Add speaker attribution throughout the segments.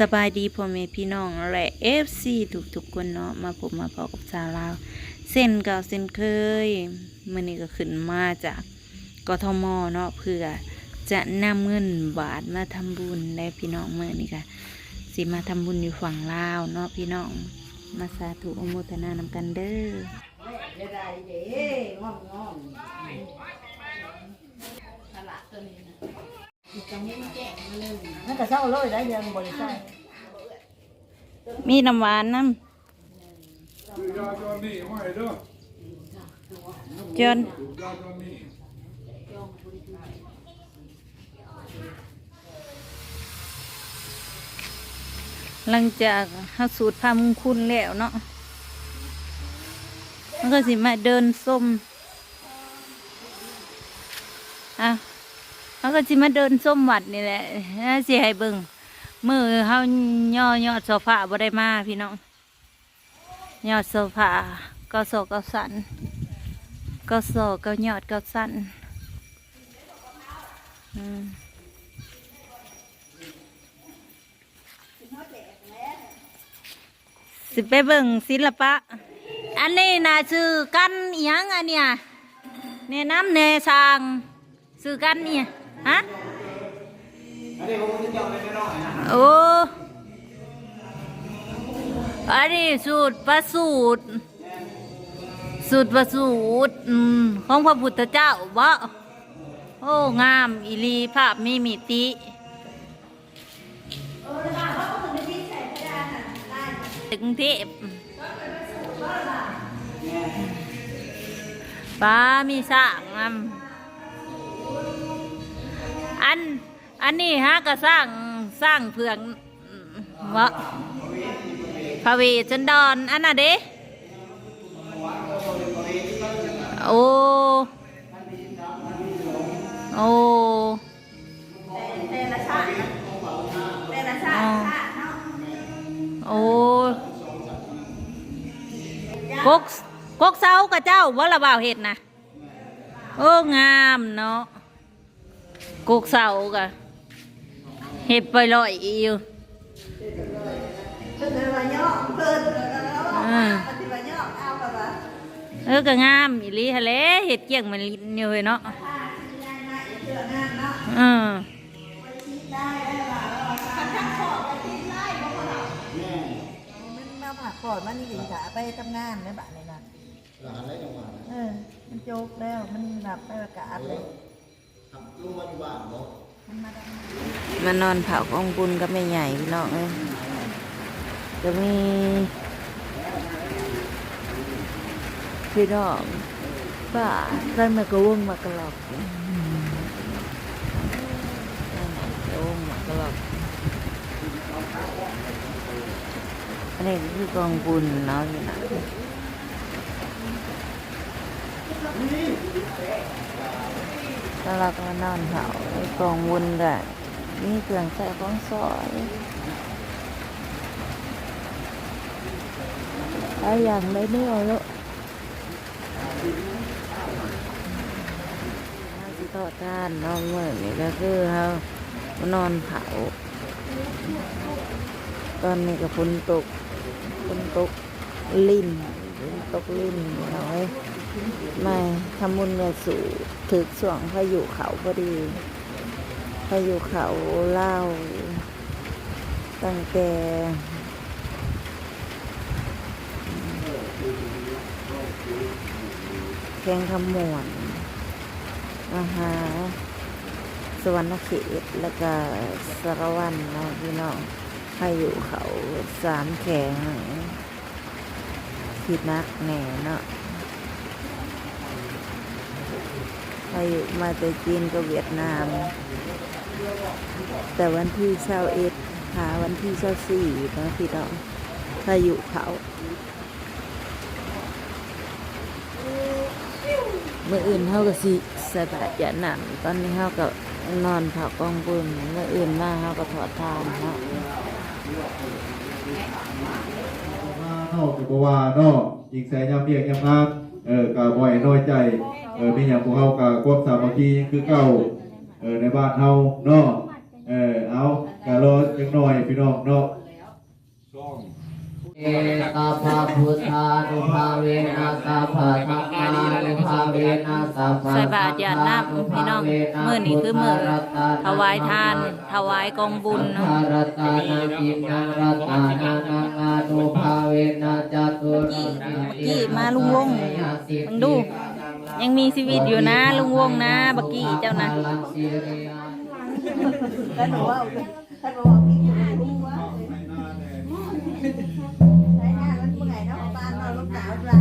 Speaker 1: สบายดีพ่อแม่พี่น้องและเอฟซีทุกทุกคนเนาะมาผมมาพอกับชาวลาว เส้นเก่าเส้นเคยมื่อนี้ก็ขึ้นมาจากกทมเนาะเพื่อจะนำเงินบาทมาทำบุญได้พี่น้องเมื่อนี้ค่ะสิมาทำบุญอยู่ฝั่งลาวเนาะพี่น้องมาสาธุอนุโมทนานำกันเด้อ
Speaker 2: นั่นก็เศร้าเลยได้ยังบริษัท
Speaker 1: มีน้ำหวานน้
Speaker 3: ยาจอนนี่ไม่เด้อำ
Speaker 1: จน
Speaker 3: ยาจอนนี่
Speaker 1: หลังจากเฮาสูตรพามุงคุณแล้วเนาะมันก็สิมาเดินส้มอะ มันก็สิมาเดินส้มวัดนี่แหละน่าสิให้เบิ่งมือเฮาย่อยอดโซฟาบ่ได้มาพี่น้องยอดโซฟาก็โซก็สันก็โซก็ยอดก็สันอืมสิไปเบิ่งศิลปะ อันนี้นะชื่อกันอิหยังอันเนี้ยแนะน้ำแนชางชื่อกันเนี่ย ฮะโอ้อันนี้สูตรประสูตร สูตรประสูตรของพระพุทธเจ้าบ่โอ้ งามอีหลีภาพมีมิติถึงเทพป้ามีสร้างนำ อันนี้ฮะก็สร้างสร้างเผืองวะพระเวชชันดรอันน่ะเด้โอ้โอ้โอ้กกกกเสากับเจ้าว่าละบ่าวเห็ดนะโอ้งามเนาะกกเสากะ เห็ดไปลอยอยู่
Speaker 2: เพิ่นว่าย่อเพิ่น
Speaker 1: อ่า
Speaker 2: ปฏิบัติย่อเอาแบบว่า
Speaker 1: เออก็งามอีหลีฮะแหละเห็ดเกี่ยงมันลิ้นอยู่เนาะ
Speaker 2: ถ้าสิได้มาเชื่องานเนาะ
Speaker 1: เออ
Speaker 2: ได้ได้ว่าทั้งขอบไปที่ไล่บ่พอเรามันมาผักก่อนมันนี่สิขาไปทำงานในบ้านเลยนะหลานได้จังหวะเออ มันโจกแล้ว มันแบบไปประกาศเลยมันมาได้
Speaker 1: มานอนเผาของบุญก็ไม่ใหญ่พี่น้องเอ้ยจะมีพี่น้องป้าตั้งแต่กระวงมากระหลอกกระวงมากระหลอกอันนี้คือกองบุญเนาะพี่น้อง แล้วเราก็มานอนเผาไอ้กองบุญกันมีเครื่องใส่ของซอยหลายอย่างเลยไม่เอาแล้วเราสิต่อต้านน้องเมื่อนี่ก็คือเขานอนเผาตอนนี้ก็ฝนตกฝนตกลิ่นฝนตกลิ่นน้อยไว้ ไม่ทำบุญเนี่ยสู่ถึกส่วงพายุเขาพอดีพายุเขาเล่า ตั้งแต่แขงขมวนมหาสวรรณเขตแล้วก็สารวันนะพี่น้องพายุเขาสามแข็งทิดนักแน่เนาะ พายุมาแต่จีนกับเวียดนาม แต่วันที่เช้าเอ็ดหาวันที่เช้าสี่นาะพี่น้องพายุเขาเมื่ออื่นเขาก็สิสบายจะหนังตอนนี้เขาก็นอนเผากองบุญเมื่ออื่นมาเขาก็ถอดทานเนาะ
Speaker 4: เฮาก็บ่ว่าเนาะยิงใส่ยามเบียกยามงานเออก็บ่ให้น้อยใจ เออมีหยังพวกเฮาก็ความสามัคคีคือเก่าเออในบ้านเฮาเนาะเออเอากะรอจังหน่อยพี่น้องเนาะ
Speaker 3: ช่อง
Speaker 5: เอตาภาพุทธานุภาเวนะสัพพะธรรมานุภาเวนะสัพพะ
Speaker 1: ใส่บาตรญาติน้ำพี่น้องมื้อนี้คือมื้อถวายทาน ถวายกองบุญเนาะ
Speaker 5: ภารตานากินังรัตตานานังอานุภาเวนะจตุรนา
Speaker 1: กี้มาลุงวงมึงดู ยังมีชีวิตอยู่นะลุงวงนะบักกี้เจ้านะ
Speaker 5: ลังสิริยา
Speaker 2: ท่านบอกว่าท่านบอกว่าพี่จะรู้ว่าใช้งานมันเมื่อยเนาะบ้านเราลูกสาวไร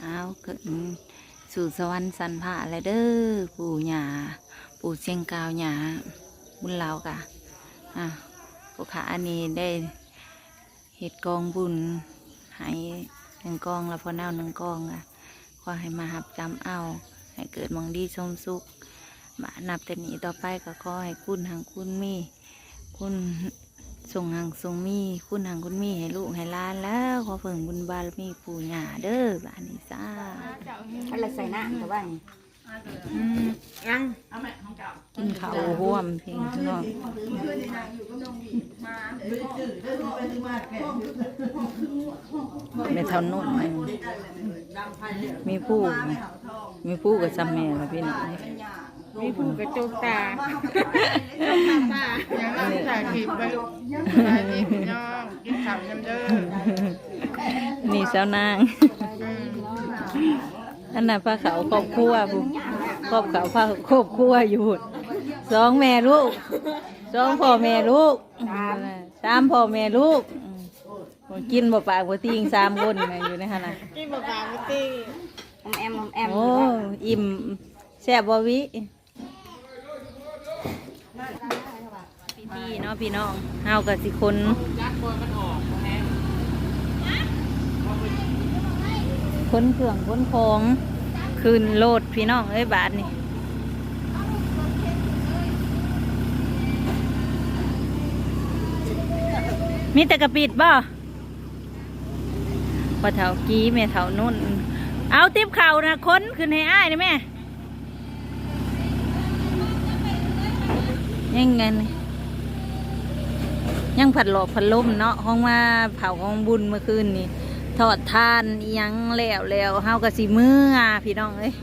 Speaker 4: เอา
Speaker 1: ขึ้นสู่สวรรค์สันผาแล้วเด้อปู่หย่าปู่เชียงกาวหย่าบุญเรากะอะผู้ขาอันนี้ได้ เหตุกองบุญให้หนึ่งกองแล้วพอเน่าหนึ่งกองอะขอให้มาหับจำเอา ให้เกิดมองดีชมสุขมานับแต่นี้ต่อไปก็ขอให้คุณหังคุณมี คุณส่งหังส่งมี คุณหังคุณมีให้ลูกให้ล้านแล้วขอเพิ่งบุญบารมีปู่ย่าเด้อบ้านนี้จ้า
Speaker 2: อะไรใส่หน้าแต่ว่า
Speaker 1: กินข้าวห่วมเพียงพี่น้องในเท่านุ่มมันมีผู้มีผู้กับซัมแม่ละพี่น้อง
Speaker 6: มีผู้กระจกตาอย่างนั้นถ่ายคลิปไปลูกถ่ายคลิปพี่น้องกินข้าวน้ำเด้อ
Speaker 1: นี่เจ้านาง
Speaker 6: อืม
Speaker 1: อันนั้นผ้าขาวครอบครัวผู้ครอบขาวผ้าครอบครัวอยู่สองแม่ลูกสองพ่อแม่ลูกสามพ่อแม่ลูกอืมกินบ่ปากบ่ติงสามคนน่ะอยู่ในขณะ
Speaker 6: กินบะปลาบุตรี
Speaker 2: อมแอมอมแอม
Speaker 1: โอ้อิ่มแซ่บบ่วิพี่ๆเนาะพี่น้องเฮากับสิคน ค้นเครื่องค้นของคืนโลดพี่น้องเอ้ยบาทนี่มีแต่กระปิดบ่พอเถากี้แม่เถานุ่น เอาติบเข่านะค้นขึ้นให้อ้ายนะแม่ยังไงนี่ยังผัดหลอกผัดลมเนาะห้องมาเผาของบุญเมื่อคืนนี่ ทอดทานยังแล้วแล้วเฮากะสิมืออะพี่น้องเอ้ย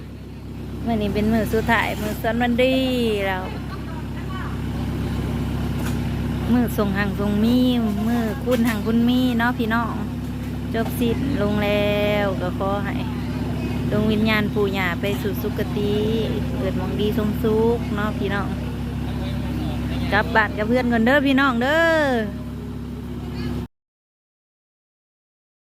Speaker 1: เมื่อนี้เป็นมือสุดท้ายมือสันวันดีแล้วมือส่งหังส่งมีมือคุณหังคุณมีเนาะพี่น้องจบสิ้นลงแล้วก็ขอให้ดวงวิญญาณปู่ย่าไปสู่สุคติเกิดมองดีสมสุขเนาะพี่น้องกลับบ้านกับเพื่อนกันเด้อพี่น้องเด้อ